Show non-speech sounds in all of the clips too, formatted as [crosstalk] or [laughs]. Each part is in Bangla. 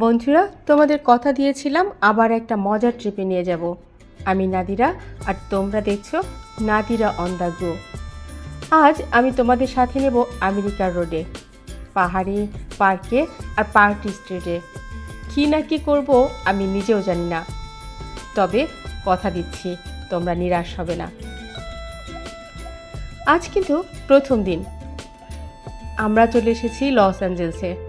বন্ধুরা, তোমাদের কথা দিয়েছিলাম, আবার একটা মজার ট্রিপে নিয়ে যাব। আমি নাদিরা, আর তোমরা দেখছ নাদিরা অন দ্য গো আজ আমি তোমাদের সাথে নেব আমেরিকার রোডে পাহাড়ে পার্কে আর পার্টি স্ট্রিটে কী না কী করব আমি নিজেও জানি না। তবে কথা দিচ্ছি, তোমরা নিরাশ হবে না। আজ কিন্তু প্রথম দিন। আমরা চলে এসেছি লস অ্যাঞ্জেলসে।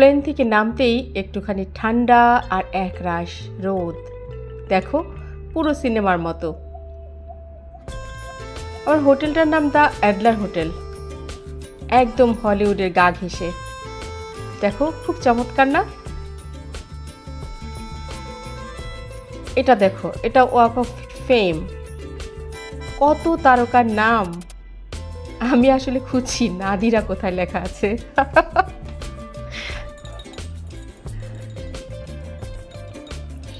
প্লেন থেকে নামতেই একটুখানি ঠান্ডা আর এক রাশ রোদ। দেখো, পুরো সিনেমার মতো। আমার হোটেলটার নাম দ্য অ্যাডলার হোটেল। একদম হলিউডের গা ঘেসে দেখো, খুব চমৎকার না? এটা দেখো, এটা ওয়াক অফ ফেম। কত তারকার নাম। আমি আসলে খুঁজছি, নাদিরা কোথায় লেখা আছে। [laughs]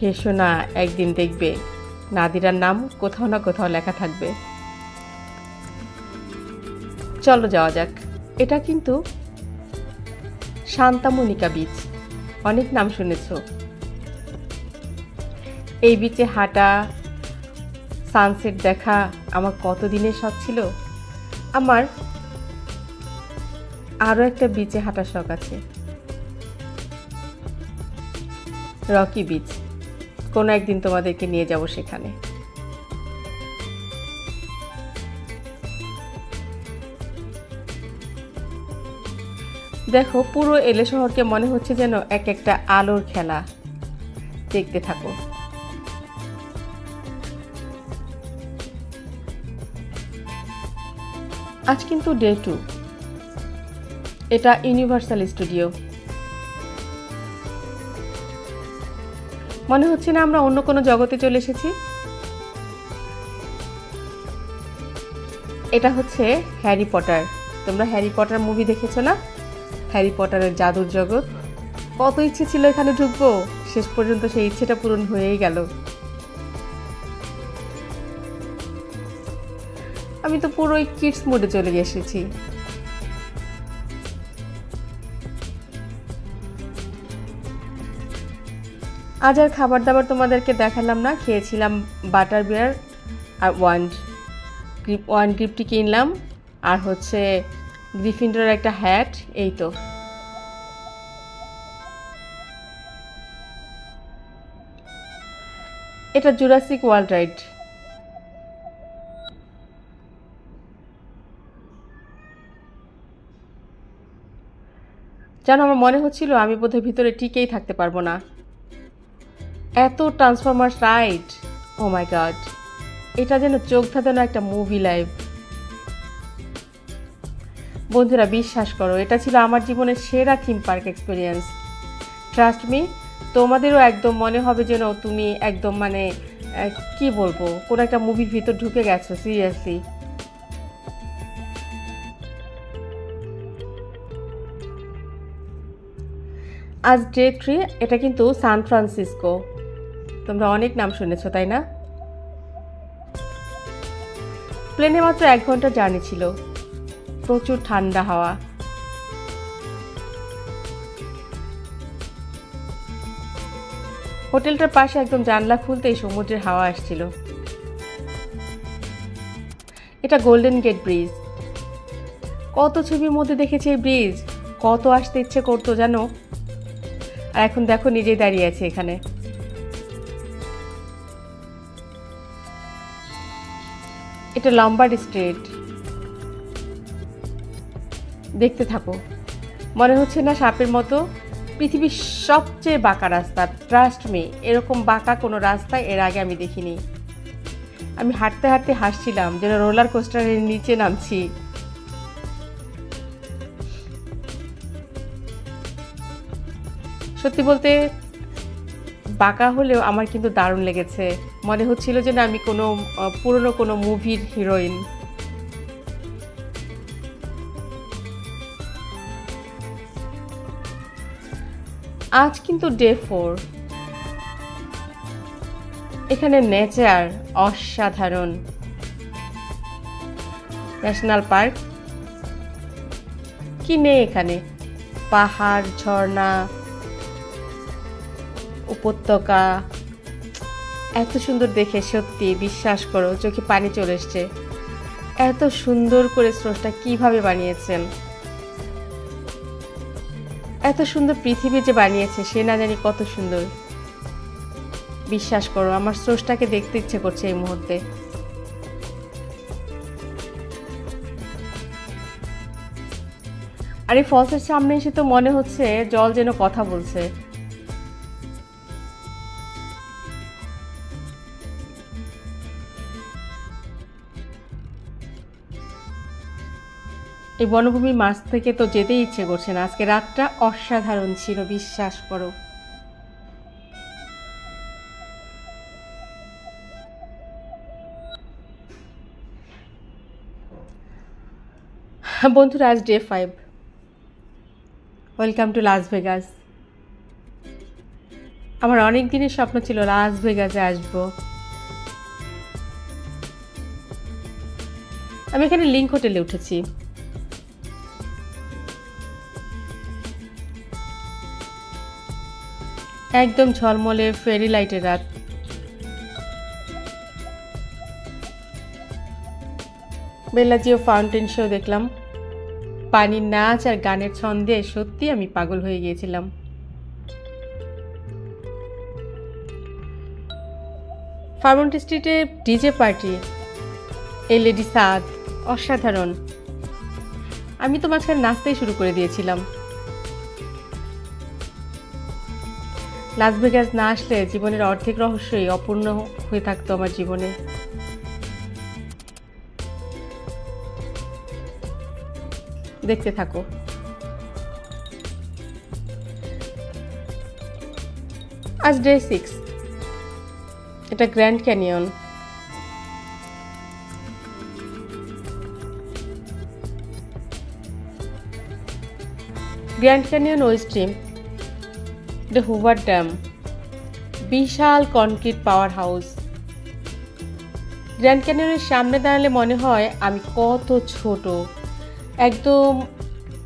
হেসো না, একদিন দেখবে। নাদিরার নাম কোথাও না কোথাও লেখা থাকবে। চলো যাওয়া যাক। এটা কিন্তু শান্তামনিকা বিচ। অনেক নাম শুনেছ। এই বিচে হাঁটা সানসেট দেখা, আমার কত দিনের শখ ছিল? আমার আরও একটা বিচে হাঁটার শখ আছে। Rocky beach. কোনো একদিন তোমাদেরকে নিয়ে যাব সেখানে। দেখো, পুরো এলে শহরকে মনে হচ্ছে যেন এক একটা আলোর খেলা। দেখতে থাকো। আজ কিন্তু ডে টু। এটা ইউনিভার্সাল স্টুডিও। মনে হচ্ছে না আমরা অন্য কোনো জগতে চলে এসেছি। এটা হচ্ছে হ্যারি পটার। তোমরা হ্যারি পটার মুভি দেখেছ না? হ্যারি পটারের জাদুর জগৎ। কত ইচ্ছে ছিল এখানে ঢুকবো। শেষ পর্যন্ত সেই ইচ্ছেটা পূরণ হয়েই গেল। আমি তো পুরোই কিডস মোডে চলে এসেছি আজ আর খাবার দাবার তোমাদেরকে দেখালাম না। খেয়েছিলাম বাটার বিয়ার আর ওয়ান গ্রিপ, ওয়ান গ্রিপটি কিনলাম। আর হচ্ছে গ্রিফিন্ডার একটা হ্যাট এই তো। এটা জুরাসিক ওয়ার্ল্ড রাইড জানো, আমার মনে হচ্ছিল আমি বোধহয় ভিতরে টিকেই থাকতে পারব না। এত Transformers right oh my god এটা যেন চোখ ধাঁধানো একটা মুভি লাইভ বন্ধুরা, বিশ্বাস করো, এটা ছিল আমার জীবনের সেরা theme park experience trust me তোমাদেরও একদম মনে হবে যেন তুমি একদম মানে কি বলব, কোনো একটা মুভির ভিতর ঢুকে গেছো সিরিয়াসলি আজ ডে থ্রি এটা কিন্তু সান ফ্রান্সিসকো তোমরা অনেক নাম শুনেছ, তাই না? প্লেনে মাত্র এক ঘণ্টা জার্নি ছিল। প্রচুর ঠান্ডা হাওয়া। হোটেলটার পাশে একদম জানলা খুলতেই সমুদ্রের হাওয়া আসছিল। এটা গোল্ডেন গেট ব্রিজ। কত ছবির মধ্যে দেখেছি এই ব্রিজ। কত আসতে ইচ্ছে করতো জানো? আর এখন দেখো নিজেই দাঁড়িয়ে আছে এখানে। এটা লম্বার্ড স্ট্রিট। দেখতে থাকো। মনে হচ্ছে না সাপের মতো পৃথিবীর সবচেয়ে বাঁকা রাস্তা। ট্রাস্ট মি এরকম বাঁকা কোনো রাস্তায় এর আগে আমি দেখিনি। আমি হাঁটতে হাঁটতে হাসছিলাম যেন রোলার কোস্টারের নিচে নামছি। সত্যি বলতে বাঁকা হলেও আমার কিন্তু দারুণ লেগেছে। মনে হচ্ছিল যে না আমি কোনো পুরনো কোনো মুভির হিরোইন আজ কিন্তু ডে ফোর এখানে নেচার অসাধারণ। ন্যাশনাল পার্ক কি নেই এখানে? পাহাড়, ঝর্ণা উপত্যকা। এত সুন্দর দেখে, সত্যি বিশ্বাস করো, চোখে পানি চলে এসছে। এত সুন্দর করে স্রষ্টা কীভাবে বানিয়েছেন? এত সুন্দর পৃথিবী যে বানিয়েছে, সে না জানি কত সুন্দর। বিশ্বাস করো, আমার স্রষ্টাকে দেখতে ইচ্ছে করছে এই মুহূর্তে। আর এই ফলসের সামনে এসে তো মনে হচ্ছে জল যেন কথা বলছে। এই বনভূমির মাছ থেকে তো যেতেই ইচ্ছে করছে না। আজকে রাতটা অসাধারণ ছিল, বিশ্বাস করো। বন্ধুরা, আজ day five welcome to Las Vegas আমার অনেক দিনের স্বপ্ন ছিল লাস ভেগাসে আসব। আমি এখানে লিঙ্ক হোটেলে উঠেছি। একদম ঝলমলে ফেরি লাইটের রাত। বেলাজিও ফাউন্টেন শো দেখলাম। পানির নাচ আর গানের ছন্দে সত্যি আমি পাগল হয়ে গিয়েছিলাম। ফার্মন্ট স্ট্রিটে ডিজে পার্টি, এই লেডি সাদ, অসাধারণ। আমি তো মাঝখানে নাচতেই শুরু করে দিয়েছিলাম। লাস ভেগাস না আসলে জীবনের অর্ধেক রহস্যই অপূর্ণ হয়ে থাকতো আমার জীবনে। দেখতে থাকো। আজ ডে সিক্স। এটা গ্র্যান্ড ক্যানিয়ন। গ্র্যান্ড ক্যানিয়ন ওই স্ট্রিম। দ্য হুভার ড্যাম বিশাল কনক্রিট পাওয়ার হাউস গ্র্যান্ড ক্যানিয়নের সামনে দাঁড়ালে মনে হয় আমি কত ছোট। একদম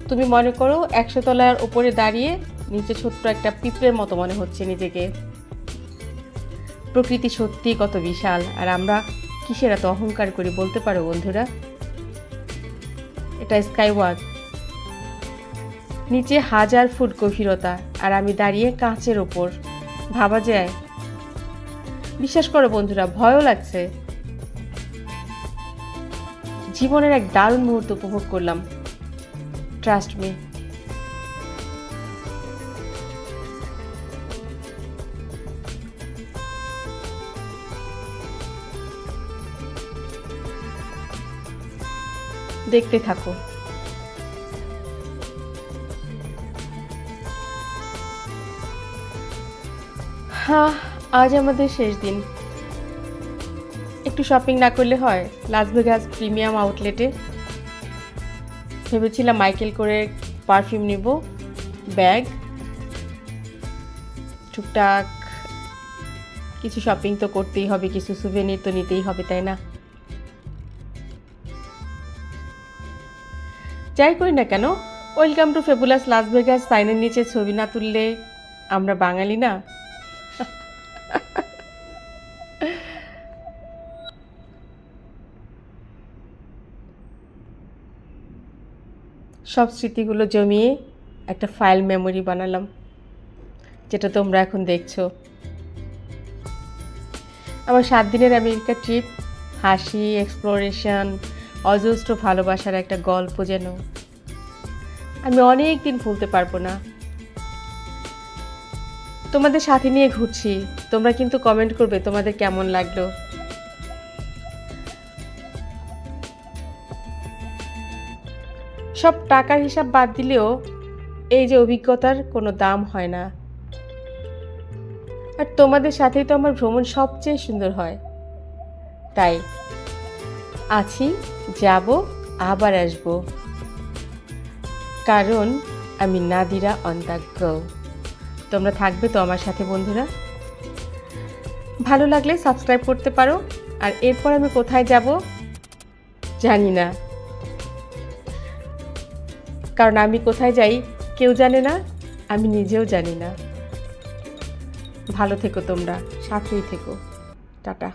তুমি মনে করো একশো তলার উপরে দাঁড়িয়ে নিচে ছোট্ট একটা পিঁপড়ের মতো মনে হচ্ছে নিজেকে। প্রকৃতি সত্যি কত বিশাল, আর আমরা কিসের এত অহংকার করি বলতে পারো বন্ধুরা? এটা স্কাই ওয়াক নিচে হাজার ফুট গভীরতা, আর আমি দাঁড়িয়ে কাঁচের ওপর। ভাবা যায়? বিশ্বাস করো বন্ধুরা, ভয়ও লাগছে। জীবনের এক দারুণ মুহূর্ত উপভোগ করলাম। ট্রাস্ট মি দেখতে থাকো। হ্যাঁ আজ আমাদের শেষ দিন। একটু শপিং না করলে হয় লাস ভেগাস প্রিমিয়াম আউটলেটে ভেবেছিলাম মাইকেল করে পারফিউম নিব ব্যাগ টুকটাক কিছু শপিং তো করতেই হবে, কিছু সুভেনির তো নিতেই হবে, তাই না? যাই করি না কেন welcome to fabulous Las Vegas সাইনের নিচে ছবি না তুললে আমরা বাঙালি না? সব স্মৃতিগুলো জমিয়ে একটা ফাইল মেমোরি বানালাম, যেটা তোমরা এখন দেখছ। আমার সাত দিনের আমেরিকা ট্রিপ, হাসি এক্সপ্লোরেশন অজস্র ভালোবাসার একটা গল্প যেন আমি অনেক দিন ভুলতে পারব না। তোমাদের সাথে নিয়ে ঘুরছি, তোমরা কিন্তু কমেন্ট করবে তোমাদের কেমন লাগল। সব টাকার হিসাব বাদ দিলেও এই যে অভিজ্ঞতার কোনো দাম হয় না। আর তোমাদের সাথেই তো আমার ভ্রমণ সবচেয়ে সুন্দর হয়। তাই আছি, যাব, আবার আসব। কারণ আমি নাদিরা অন তোমরা থাকবে তো আমার সাথে, বন্ধুরা? ভালো লাগলে সাবস্ক্রাইব করতে পারো। আর এরপর আমি কোথায় যাব জানি না। কারণ আমি কোথায় যাই কেউ জানে না, আমি নিজেও জানি না। ভালো থেকো তোমরা, সাথেই থেকো। টাটা।